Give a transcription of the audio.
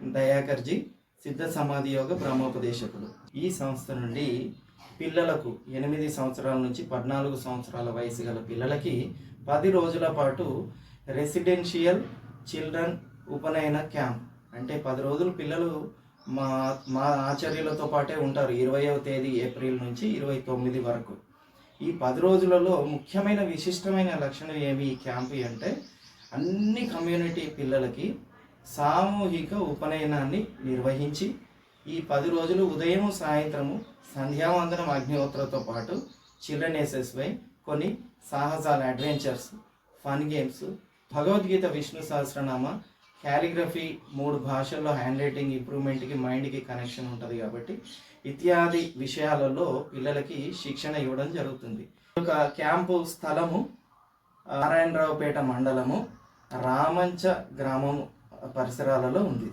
దయాకర్జీ సిద్ధ సమాధి యోగ బ్రహ్మోపదేశకుడు ఈ సంస్థ నుండి పిల్లలకు ఎనిమిది సంవత్సరాల నుంచి పద్నాలుగు సంవత్సరాల వయసు గల పిల్లలకి పది రోజుల పాటు రెసిడెన్షియల్ చిల్డ్రన్ ఉపనయన క్యాంప్. అంటే పది రోజులు పిల్లలు మా మా ఆచార్యులతో పాటే ఉంటారు ఇరవయవ తేదీ ఏప్రిల్ నుంచి ఇరవై తొమ్మిది వరకు. ఈ పది రోజులలో ముఖ్యమైన విశిష్టమైన లక్షణం ఏమి ఈ క్యాంపు అంటే అన్ని కమ్యూనిటీ పిల్లలకి సామూహిక ఉపనయనాన్ని నిర్వహించి ఈ పది రోజులు ఉదయం సాయంత్రము సంధ్యావందనం అగ్నిహోత్రతో పాటు చిల్డ్రన్ ఎస్ఎస్వై కొన్ని సాహసాల adventures fun games Bhagavad Gita Vishnu Sahasranama calligraphy మూడు భాషల్లో హ్యాండ్ రైటింగ్ ఇంప్రూవ్మెంట్కి మైండ్కి కనెక్షన్ ఉంటుంది కాబట్టి ఇత్యాది విషయాలలో పిల్లలకి శిక్షణ ఇవ్వడం జరుగుతుంది. ఒక క్యాంపు స్థలము నారాయణరావుపేట మండలము రామంచ గ్రామము పరిసరాలలో ఉంది.